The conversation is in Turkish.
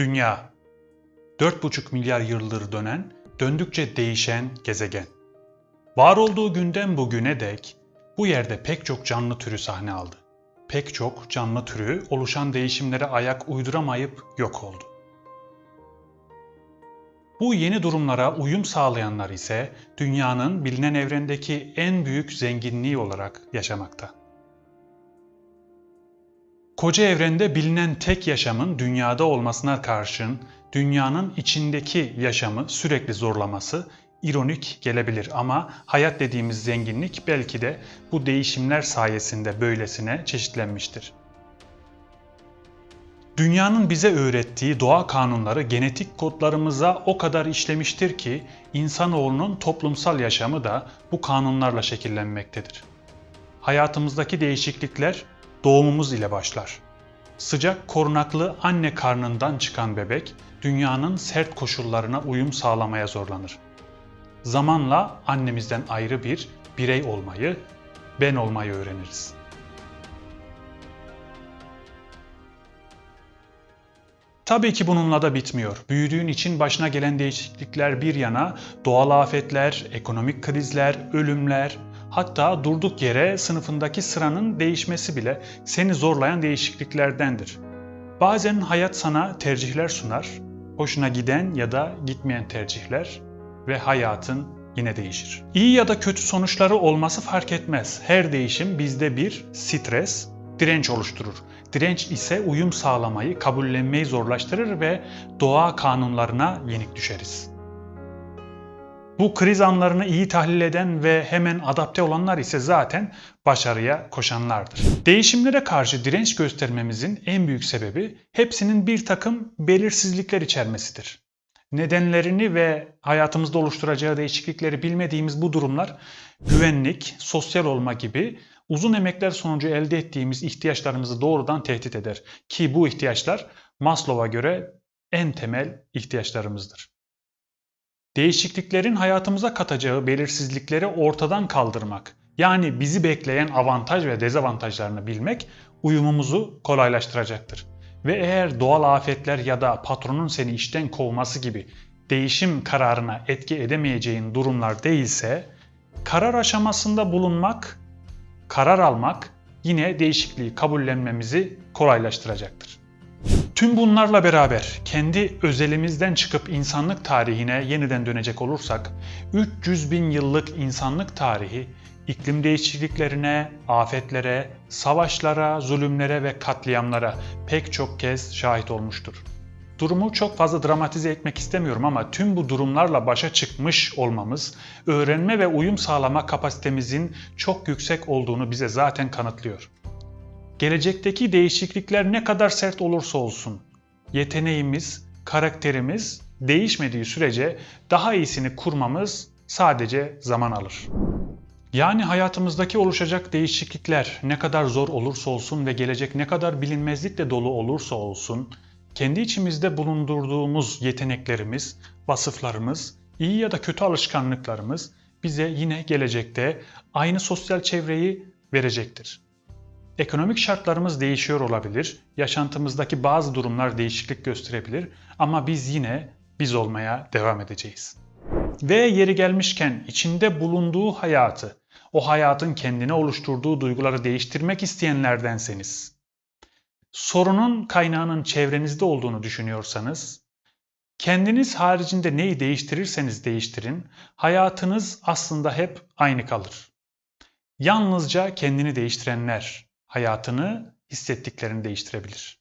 Dünya 4,5 milyar yıldır dönen, döndükçe değişen gezegen. Var olduğu günden bugüne dek bu yerde pek çok canlı türü sahne aldı. Pek çok canlı türü oluşan değişimlere ayak uyduramayıp yok oldu. Bu yeni durumlara uyum sağlayanlar ise dünyanın bilinen evrendeki en büyük zenginliği olarak yaşamakta. Koca evrende bilinen tek yaşamın dünyada olmasına karşın dünyanın içindeki yaşamı sürekli zorlaması ironik gelebilir ama hayat dediğimiz zenginlik belki de bu değişimler sayesinde böylesine çeşitlenmiştir. Dünyanın bize öğrettiği doğa kanunları genetik kodlarımıza o kadar işlemiştir ki insanoğlunun toplumsal yaşamı da bu kanunlarla şekillenmektedir. Hayatımızdaki değişiklikler doğumumuz ile başlar. Sıcak korunaklı anne karnından çıkan bebek dünyanın sert koşullarına uyum sağlamaya zorlanır. Zamanla annemizden ayrı bir birey olmayı, ben olmayı öğreniriz. Tabii ki bununla da bitmiyor. Büyüdüğün için başına gelen değişiklikler bir yana doğal afetler, ekonomik krizler, ölümler, hatta durduk yere sınıfındaki sıranın değişmesi bile seni zorlayan değişikliklerdendir. Bazen hayat sana tercihler sunar, hoşuna giden ya da gitmeyen tercihler ve hayatın yine değişir. İyi ya da kötü sonuçları olması fark etmez. Her değişim bizde bir stres, direnç oluşturur. Direnç ise uyum sağlamayı, kabullenmeyi zorlaştırır ve doğa kanunlarına yenik düşeriz. Bu kriz anlarını iyi tahlil eden ve hemen adapte olanlar ise zaten başarıya koşanlardır. Değişimlere karşı direnç göstermemizin en büyük sebebi hepsinin bir takım belirsizlikler içermesidir. Nedenlerini ve hayatımızda oluşturacağı değişiklikleri bilmediğimiz bu durumlar güvenlik, sosyal olma gibi uzun emekler sonucu elde ettiğimiz ihtiyaçlarımızı doğrudan tehdit eder. Ki bu ihtiyaçlar Maslow'a göre en temel ihtiyaçlarımızdır. Değişikliklerin hayatımıza katacağı belirsizlikleri ortadan kaldırmak, yani bizi bekleyen avantaj ve dezavantajlarını bilmek uyumumuzu kolaylaştıracaktır. Ve eğer doğal afetler ya da patronun seni işten kovması gibi değişim kararına etki edemeyeceğin durumlar değilse, karar aşamasında bulunmak, karar almak yine değişikliği kabullenmemizi kolaylaştıracaktır. Tüm bunlarla beraber kendi özelimizden çıkıp insanlık tarihine yeniden dönecek olursak 300 bin yıllık insanlık tarihi iklim değişikliklerine, afetlere, savaşlara, zulümlere ve katliamlara pek çok kez şahit olmuştur. Durumu çok fazla dramatize etmek istemiyorum ama tüm bu durumlarla başa çıkmış olmamız, öğrenme ve uyum sağlama kapasitemizin çok yüksek olduğunu bize zaten kanıtlıyor. Gelecekteki değişiklikler ne kadar sert olursa olsun, yeteneğimiz, karakterimiz değişmediği sürece daha iyisini kurmamız sadece zaman alır. Yani hayatımızdaki oluşacak değişiklikler ne kadar zor olursa olsun ve gelecek ne kadar bilinmezlikle dolu olursa olsun, kendi içimizde bulundurduğumuz yeteneklerimiz, vasıflarımız, iyi ya da kötü alışkanlıklarımız bize yine gelecekte aynı sosyal çevreyi verecektir. Ekonomik şartlarımız değişiyor olabilir, yaşantımızdaki bazı durumlar değişiklik gösterebilir ama biz yine biz olmaya devam edeceğiz. Ve yeri gelmişken içinde bulunduğu hayatı, o hayatın kendine oluşturduğu duyguları değiştirmek isteyenlerdenseniz, sorunun kaynağının çevrenizde olduğunu düşünüyorsanız, kendiniz haricinde neyi değiştirirseniz değiştirin, hayatınız aslında hep aynı kalır. Yalnızca kendini değiştirenler hayatını hissettiklerini değiştirebilir.